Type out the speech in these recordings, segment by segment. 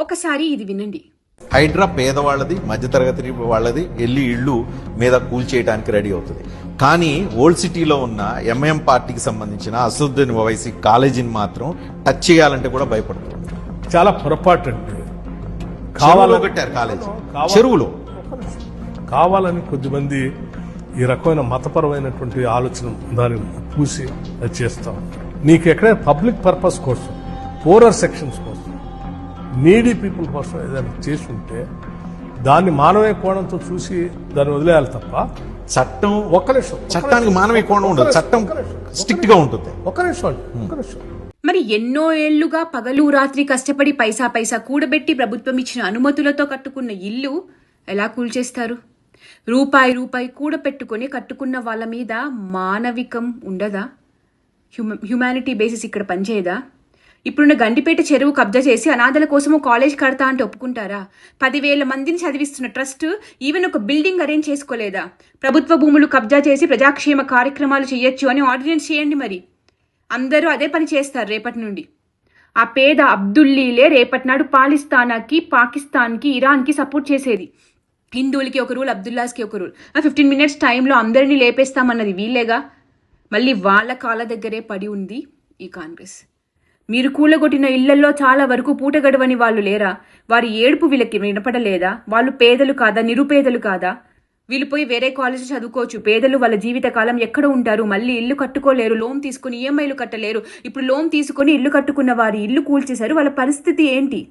ఒకసారి ఇది వినండి. హైడ్రా పేదవాళ్ళది మధ్యతరగతి వాళ్ళది వెళ్ళి ఇళ్ళు మీద కూల్చేయడానికి రెడీ అవుతుంది. కానీ ఓల్డ్ సిటీలో ఉన్న ఎంఐఎం పార్టీకి సంబంధించిన అసదుద్దీన్ ఓవైసీ కాలేజీని మాత్రం టచ్ చేయాలంటే కూడా భయపడుతుంది. చాలా పొరపాటు అండి. చెరువులో పెట్టారు కాలేజీ. కావాలి- చెరువులో. కావాలని కొద్దిమంది ఈ రకమైన మతపరమైనటువంటి ఆలోచన దాన్ని పూసి అది చేస్తాం. నీకు ఎక్కడైనా పబ్లిక్ పర్పస్ కోసం పోరర్ సెక్షన్స్ కోసం నీడీ పీపుల్ కోసం ఏదైనా చేసి ఉంటే దాన్ని మానవీయ కోణంతో చూసి దాన్ని వదిలేయాలి తప్ప చట్టం ఒక్క నిమిషం చట్టానికి. మానవీయ కోణం ఉండదు. చట్టం. స్ట్రిక్ట్గా ఉంటుంది. ఒక్క నిమిషం ఒక్క నిమిషం. మరి ఎన్నో ఏళ్ళుగా పగలు రాత్రి కష్టపడి పైసా పైసా కూడబెట్టి ప్రభుత్వం ఇచ్చిన అనుమతులతో కట్టుకున్న ఇల్లు ఎలా కూల్చేస్తారు రూపాయి రూపాయి కూడపెట్టుకొని కట్టుకున్న వాళ్ళ మీద మానవికం ఉండదా? హ్యూమ హ్యుమానిటీ బేసిస్ ఇక్కడ పనిచేయదా? ఇప్పుడున్న గండిపేట చెరువు కబ్జా చేసి అనాథల కోసము కాలేజ్ కడతా అంటే ఒప్పుకుంటారా? పదివేల మందిని చదివిస్తున్న ట్రస్ట్ ఈవెన్ ఒక బిల్డింగ్ అరేంజ్ చేసుకోలేదా? ప్రభుత్వ భూములు కబ్జా చేసి ప్రజాక్షేమ కార్యక్రమాలు చేయొచ్చు అని ఆర్డినెన్స్ చేయండి మరి. అందరూ అదే పని చేస్తారు రేపటి నుండి. ఆ పేద అబ్దుల్లీలే రేపటి నాడు పాలిస్తానాకి పాకిస్తాన్కి ఇరాన్కి సపోర్ట్ చేసేది. హిందువులకి ఒక రూల్ అబ్దుల్లాస్కి ఒక రూల్. ఆ ఫిఫ్టీన్ మినిట్స్ టైంలో అందరినీ లేపేస్తామన్నది వీళ్ళేగా? మళ్ళీ వాళ్ళ కాళ్ళ దగ్గరే పడి ఉంది ఈ కాంగ్రెస్. మీరు కూలగొట్టిన ఇళ్ళలో చాలా వరకు పూట గడవని వాళ్ళు లేరా? వారి ఏడుపు వీళ్ళకి వినపడలేదా? వాళ్ళు పేదలు కాదా? నిరుపేదలు కాదా? వీళ్ళు పోయి వేరే కాలేజ్ చదువుకోవచ్చు. పేదలు వాళ్ళ జీవితకాలం ఎక్కడ ఉంటారు? మళ్ళీ ఇల్లు కట్టుకోలేరు. లోన్ తీసుకుని ఈఎంఐలు కట్టలేరు. ఇప్పుడు లోన్ తీసుకుని ఇల్లు కట్టుకున్న వారి ఇల్లు కూల్చేశారు. వాళ్ళ పరిస్థితి ఏంటి?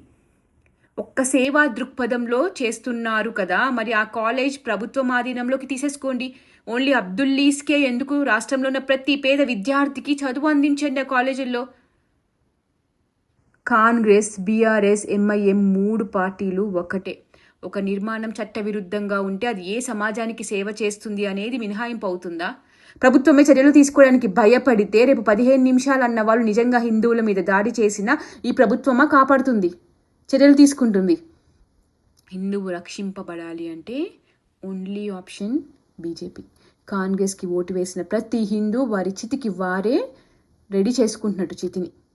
ఒక్క సేవా దృక్పథంలో చేస్తున్నారు కదా. మరి ఆ కాలేజ్ ప్రభుత్వం ఆధీనంలోకి తీసేసుకోండి. ఓన్లీ అబ్దుల్లీస్కే ఎందుకు? రాష్ట్రంలో ఉన్న ప్రతి పేద విద్యార్థికి చదువు అందించండి ఆ కాలేజీల్లో. కాంగ్రెస్ బీఆర్ఎస్ ఎంఐఎం మూడు పార్టీలు ఒకటే. ఒక నిర్మాణం చట్టవిరుద్ధంగా ఉంటే అది ఏ సమాజానికి సేవ చేస్తుంది అనేది మినహాయింపు అవుతుందా ప్రభుత్వమే చర్యలు తీసుకోవడానికి భయపడితే రేపు పదిహేను నిమిషాలు అన్న వాళ్ళు నిజంగా హిందువుల మీద దాడి చేసినా ఈ ప్రభుత్వమా కాపాడుతుంది? చర్యలు తీసుకుంటుంది. హిందువు రక్షింపబడాలి అంటే ఓన్లీ ఆప్షన్ బీజేపీ. కాంగ్రెస్కి ఓటు వేసిన ప్రతి హిందూ వారి చితికి వారే రెడీ చేసుకుంటున్నట్టు చితిని.